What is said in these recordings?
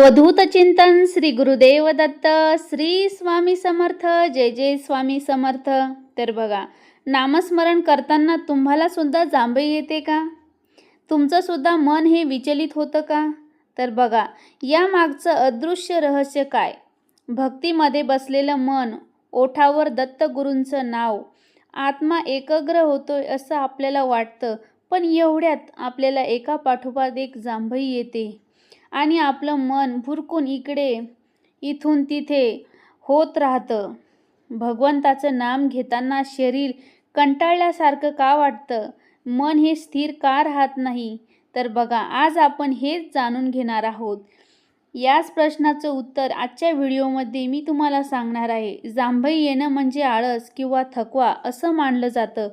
अवधूत चिंतन श्री गुरुदेव दत्त श्री स्वामी समर्थ जय जय स्वामी समर्थ. तर बघा नामस्मरण करताना तुम्हाला सुद्धा जांभई येते का? तुमचं सुद्धा मन हे विचलित होतं का? तर बघा या मागचं अदृश्य रहस्य काय? भक्तीमध्ये बसलेलं मन ओठावर दत्तगुरूंचं नाव आत्मा एकग्र होतोय असं आपल्याला वाटतं पण एवढ्यात आपल्याला एका पाठोपाठ एक जांभई येते. आणि आपलं मन भुरकून इकडे इथून तिथे होत राहतं. भगवंताचं नाम घेताना शरीर कंटाळल्यासारखं का वाटतं? मन हे स्थिर का राहत नाही? तर बघा आज आपण हेच जाणून घेणार आहोत. याच प्रश्नाचं उत्तर आजच्या व्हिडिओमध्ये मी तुम्हाला सांगणार आहे. जांभई येणं म्हणजे आळस किंवा थकवा असं मानलं जातं.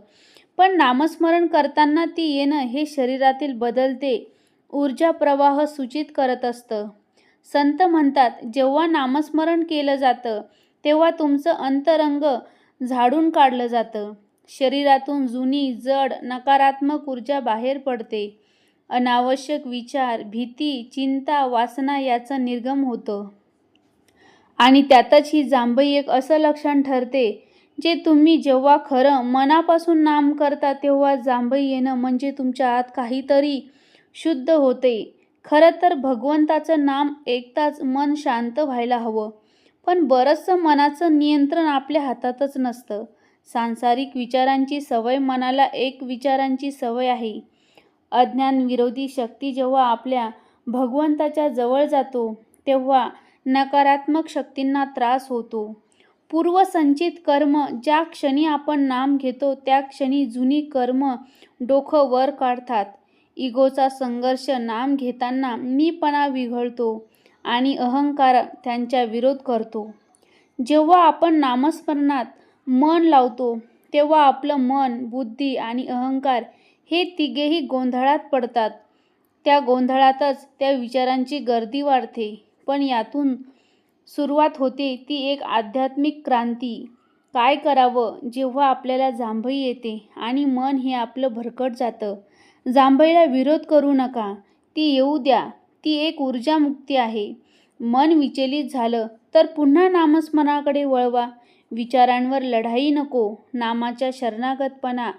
पण नामस्मरण करताना ती येणं हे शरीरातील बदलते ऊर्जा प्रवाह सूचित करत असतं. संत म्हणतात जेव्हा नामस्मरण केलं जातं तेव्हा तुमचं अंतरंग झाडून काढलं जातं. शरीरातून जुनी जड नकारात्मक ऊर्जा बाहेर पडते. अनावश्यक विचार भीती चिंता वासना याचं निर्गम होतं. आणि त्यातच ही जांभई एक असं लक्षण ठरते जे तुम्ही जेव्हा खरं मनापासून नाम करता तेव्हा जांभई येणं म्हणजे तुमच्या आत काहीतरी शुद्ध होते. खरं तर भगवंताचं नाम ऐकताच मन शांत व्हायला हवं. पण बरंचसं मनाचं नियंत्रण आपल्या हातातच नसतं. सांसारिक विचारांची सवय मनाला एक विचारांची सवय आहे. अज्ञान विरोधी शक्ती जेव्हा आपल्या भगवंताच्या जवळ जातो तेव्हा नकारात्मक शक्तींना त्रास होतो. पूर्वसंचित कर्म ज्या क्षणी आपण नाम घेतो त्या क्षणी जुनी कर्म डोकं वर काढतात. इगोचा संघर्ष नाम घेताना मीपणा विघळतो आणि अहंकार त्यांच्या विरोध करतो. जेव्हा आपण नामस्मरणात मन लावतो तेव्हा आपलं मन बुद्धी आणि अहंकार हे तिघेही गोंधळात पडतात. त्या गोंधळातच त्या विचारांची गर्दी वाढते पण यातून सुरुवात होते ती एक आध्यात्मिक क्रांती. काय करावं जेव्हा आपल्याला जांभई येते आणि मन हे आपलं भरकट जातं. जांभईला विरोध करू नका. ती येऊ द्या. ती एक ऊर्जामुक्ती आहे. मन विचलित झालं तर पुन्हा नामस्मरणाकडे वळवा. विचारांवर लढाई नको. नामाच्या शरणागतपणा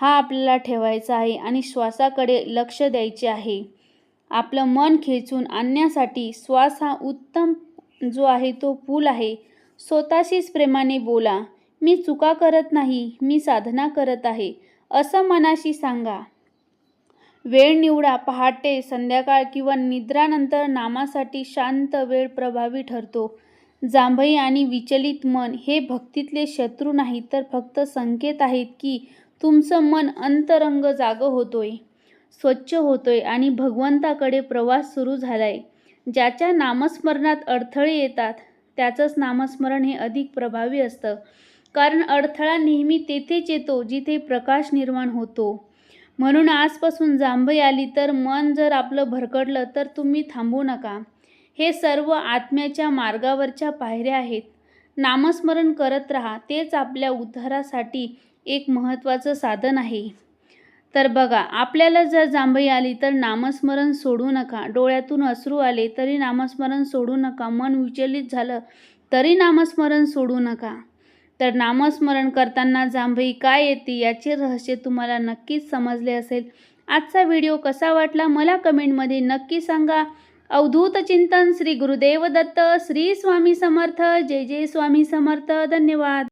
हा आपल्याला ठेवायचा आहे आणि श्वासाकडे लक्ष द्यायचे आहे. आपलं मन खेचून आणण्यासाठी श्वास हा उत्तम जो आहे तो पूल आहे. स्वतःशीच प्रेमाने बोला. मी चुका करत नाही. मी साधना करत आहे. असं मनाशी सांगा. वेळ निवडा पहाटे संध्याकाळ किंवा निद्रानंतर नामासाठी शांत वेळ प्रभावी ठरतो. जांभई आणि विचलित मन हे भक्तीतले शत्रू नाहीत तर फक्त संकेत आहेत की तुमचं मन अंतरंग जागं होतोय स्वच्छ होतोय आणि भगवंताकडे प्रवास सुरू झालाय. ज्याच्या नामस्मरणात अडथळे येतात त्याचंच नामस्मरण हे अधिक प्रभावी असतं. कारण अडथळा नेहमी तेथेच येतो जिथे प्रकाश निर्माण होतो. म्हणून आजपासून जांभई आली तर मन जर आपलं भरकडलं तर तुम्ही थांबू नका. हे सर्व आत्म्याच्या मार्गावरच्या पायऱ्या आहेत. नामस्मरण करत राहा तेच आपल्या उद्धारासाठी एक महत्त्वाचं साधन आहे. तर बघा आपल्याला जर जांभई आली तर नामस्मरण सोडू नका. डोळ्यातून अश्रू आले तरी नामस्मरण सोडू नका. मन विचलित झालं तरी नामस्मरण सोडू नका. तर नामस्मरण करताना जांभई काय येते याचे रहस्य तुम्हाला नक्कीच समजले असेल. आजचा व्हिडिओ कसा वाटला मला कमेंटमध्ये नक्की सांगा. अवधूत चिंतन श्री गुरुदेव दत्त श्री स्वामी समर्थ जय जय स्वामी समर्थ धन्यवाद.